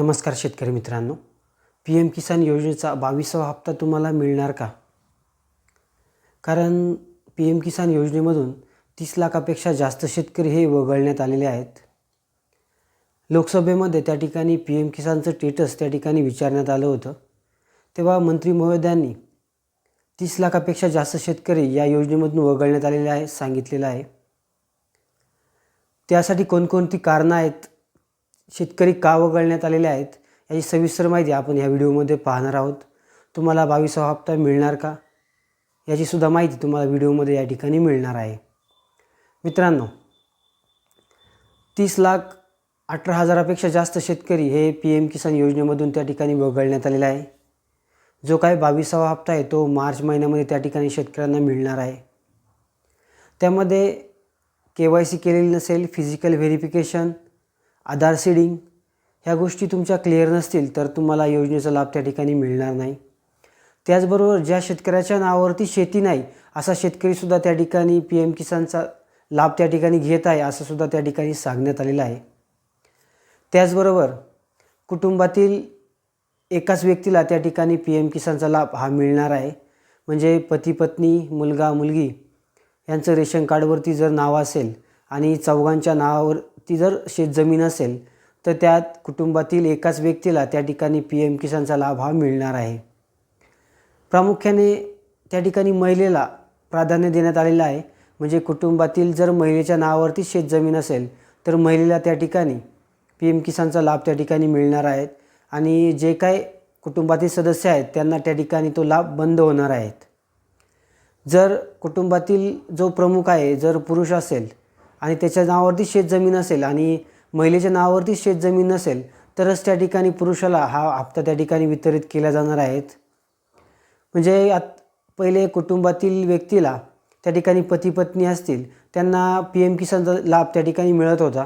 नमस्कार शेतकरी मित्रांनो. पी एम किसान योजनेचा बावीसावा हप्ता तुम्हाला मिळणार का? कारण पी एम किसान योजनेमधून तीस लाखापेक्षा जास्त शेतकरी हे वगळण्यात आलेले आहेत. लोकसभेमध्ये त्या ठिकाणी पी एम किसानचं स्टेटस त्या ठिकाणी विचारण्यात आलं होतं. तेव्हा मंत्री महोदयांनी तीस लाखापेक्षा जास्त शेतकरी या योजनेमधून वगळण्यात आलेले आहे सांगितलेलं आहे. त्यासाठी कोणकोणती कारणं आहेत? शेतकरी का वगळण्यात आलेले आहेत याची सविस्तर माहिती आपण ह्या व्हिडिओमध्ये पाहणार आहोत. तुम्हाला बावीसावा हप्ता मिळणार का? याचीसुद्धा माहिती तुम्हाला व्हिडिओमध्ये या ठिकाणी मिळणार आहे. मित्रांनो तीस लाख अठरा हजारापेक्षा जास्त शेतकरी हे पी एम किसान योजनेमधून त्या ठिकाणी वगळण्यात आलेला आहे. जो काय बावीसावा हप्ता आहे तो मार्च महिन्यामध्ये त्या ठिकाणी शेतकऱ्यांना मिळणार आहे. त्यामध्ये के वाय सी केलेली नसेल फिजिकल व्हेरिफिकेशन आधार सीडिंग ह्या गोष्टी तुमच्या क्लिअर नसतील तर तुम्हाला योजनेचा लाभ त्या ठिकाणी मिळणार नाही. त्याचबरोबर ज्या शेतकऱ्याच्या नावावरती शेती नाही असा शेतकरीसुद्धा त्या ठिकाणी पी एम किसानचा लाभ त्या ठिकाणी घेत आहे असं सुद्धा त्या ठिकाणी सांगण्यात आलेलं आहे. त्याचबरोबर कुटुंबातील एकाच व्यक्तीला त्या ठिकाणी पी एम किसानचा लाभ हा मिळणार आहे. म्हणजे पती पत्नी मुलगा मुलगी यांचं रेशन कार्डवरती जर नाव असेल आणि चौघांच्या नावावर ती जर शेतजमीन असेल तर त्यात कुटुंबातील एकाच व्यक्तीला त्या ठिकाणी पी एम किसानचा लाभ हा मिळणार आहे. प्रामुख्याने त्या ठिकाणी महिलेला प्राधान्य देण्यात आलेलं आहे. म्हणजे कुटुंबातील जर महिलेच्या नावावरती शेतजमीन असेल तर महिलेला त्या ठिकाणी पी एम किसानचा लाभ त्या ठिकाणी मिळणार आहेत आणि जे काय कुटुंबातील सदस्य आहेत त्यांना त्या ठिकाणी तो लाभ बंद होणार आहेत जर कुटुंबातील जो प्रमुख आहे जर पुरुष असेल आणि त्याच्या नावावरती शेतजमीन असेल आणि महिलेच्या नावावरती शेतजमीन नसेल तरच त्या ठिकाणी पुरुषाला हा हप्ता त्या ठिकाणी वितरित केला जाणार आहेत. म्हणजे आत पहिले कुटुंबातील व्यक्तीला त्या ठिकाणी पती पत्नी असतील त्यांना पी एम किसानचा लाभ त्या ठिकाणी मिळत होता.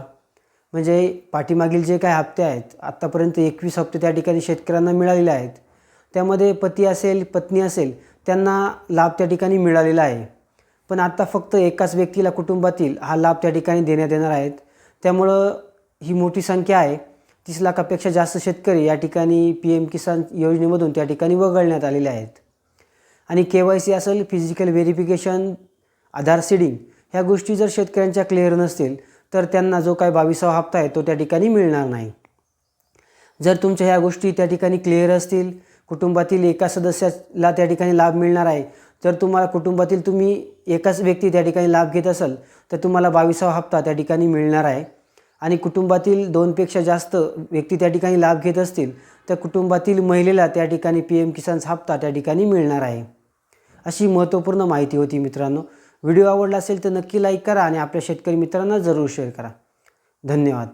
म्हणजे पाठीमागील जे काही हप्ते आहेत आत्तापर्यंत एकवीस हप्ते त्या ठिकाणी शेतकऱ्यांना मिळालेले आहेत. त्यामध्ये पती असेल पत्नी असेल त्यांना लाभ त्या ठिकाणी मिळालेला आहे. पण आत्ता फक्त एकाच व्यक्तीला कुटुंबातील हा लाभ त्या ठिकाणी देण्यात येणार आहेत. त्यामुळं ही मोठी संख्या आहे. तीस लाखापेक्षा जास्त शेतकरी या ठिकाणी पी एम किसान योजनेमधून त्या ठिकाणी वगळण्यात आलेले आहेत. आणि के वाय सी असेल फिजिकल व्हेरिफिकेशन आधार सीडिंग ह्या गोष्टी जर शेतकऱ्यांच्या क्लिअर नसतील तर त्यांना जो काय बावीसावा हप्ता आहे तो त्या ठिकाणी मिळणार नाही. जर तुमच्या ह्या गोष्टी त्या ठिकाणी क्लिअर असतील कुटुंबातील एका सदस्याला त्या ठिकाणी लाभ मिळणार आहे जर तुम्हाला कुटुंबातील तुम्ही एकाच व्यक्ती त्या ठिकाणी लाभ घेत असाल तर तुम्हाला बावीसावा हप्ता त्या ठिकाणी मिळणार आहे. आणि कुटुंबातील दोनपेक्षा जास्त व्यक्ती त्या ठिकाणी लाभ घेत असतील तर कुटुंबातील महिलेला त्या ठिकाणी पी एम किसानचा हप्ता त्या ठिकाणी मिळणार आहे. अशी महत्त्वपूर्ण माहिती होती मित्रांनो. व्हिडिओ आवडला असेल तर नक्की लाईक करा आणि आपल्या शेतकरी मित्रांना जरूर शेअर करा. धन्यवाद.